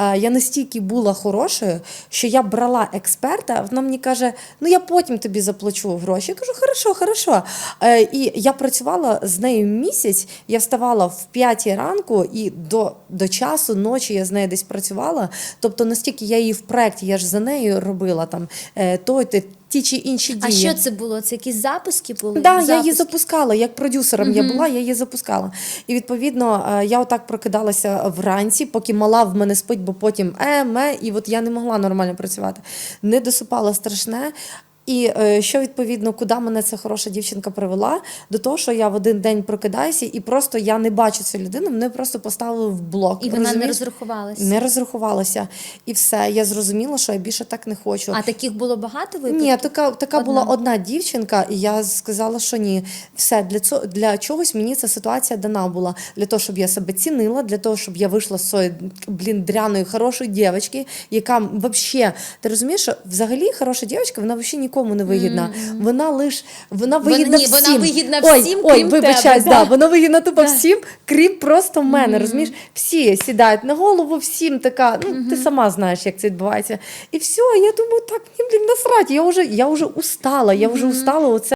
е, я настільки була хорошою, що я брала експерта. Вона мені каже: ну я потім тобі заплачу гроші. Я кажу, хорошо, хорошо. Е, І я працювала з нею місяць. Я вставала в 5 ранку і до, до часу ночі я з нею десь працювала. Тобто настільки я її в проєкті, я ж за нею робила там е, те- ті чи інші А що це було? Це якісь запуски були? Да, я її запускала як продюсером. Я була, я її запускала. І відповідно е, я отак прокидалася вранці, поки мала в мене спить, бо потім е, ме, і от я не могла нормально працювати. Не досипала страшне. І е, що відповідно, куди мене ця хороша дівчинка привела? До того, що я в один день прокидаюся, і просто я не бачу цю людину, мене просто поставили в блок. І вона не розрахувалася. Не розрахувалася. І все. Я зрозуміла, що я більше так не хочу. А таких було багато випадків? Ні, така, така Одна. була одна дівчинка, і я сказала, що ні. Все, для, цього, для чогось мені ця ситуація дана була. Для того, щоб я себе цінила, для того, щоб я вийшла з цієї, блін, дряної, хорошої дівчинки, яка взагалі, ти розумієш, що взагалі хороша дівчинка, вона взагалі нікому не вигідна. Вона лиш, вона Вона- вигідна ні, всім. вона вигідна ой, всім, ой, крім вибачаюсь, тебе, да, да. вона вигідна тупо всім, крім просто мене, розумієш? Всі сідають на голову, всім така, ну, ти сама знаєш, як це відбувається. І все, я думаю, так, мені, блін, насрать, я вже, я вже устала, я вже устала оце